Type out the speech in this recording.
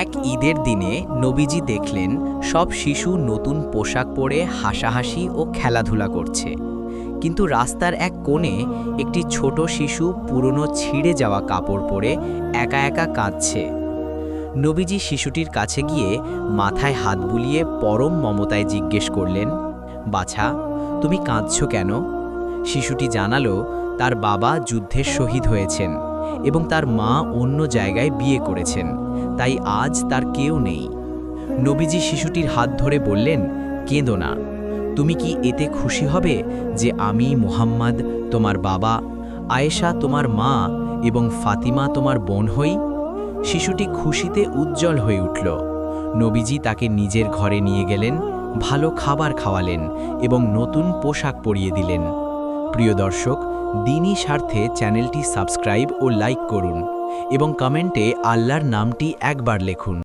এক ঈদের দিনে নবীজি দেখলেন, সব শিশু নতুন পোশাক পরে হাসাহাসি ও খেলাধুলা করছে। কিন্তু রাস্তার এক কোণে একটি ছোট শিশু পুরনো ছিঁড়ে যাওয়া কাপড় পরে একা একা কাঁদছে। নবীজি শিশুটির কাছে গিয়ে মাথায় হাত বুলিয়ে পরম মমতায় জিজ্ঞেস করলেন, বাছা, তুমি কাঁদছ কেন? শিশুটি জানালো, তার বাবা যুদ্ধের শহীদ হয়েছেন এবং তার মা অন্য জায়গায় বিয়ে করেছেন। তাই আজ তার কেউ নেই। নবীজি শিশুটির হাত ধরে বললেন, কেঁদো না। তুমি কি এতে খুশি হবে যে আমি মুহাম্মদ তোমার বাবা, আয়েশা তোমার মা এবং ফাতিমা তোমার বোন হই? শিশুটি খুশিতে উজ্জ্বল হয়ে উঠল। নবীজি তাকে নিজের ঘরে নিয়ে গেলেন, ভালো খাবার খাওয়ালেন এবং নতুন পোশাক পরিয়ে দিলেন। প্রিয় দর্শক, দিনই স্বার্থে চ্যানেলটি সাবস্ক্রাইব ও লাইক করুন। এবং কমেন্টে আল্লাহর নামটি একবার লিখুন।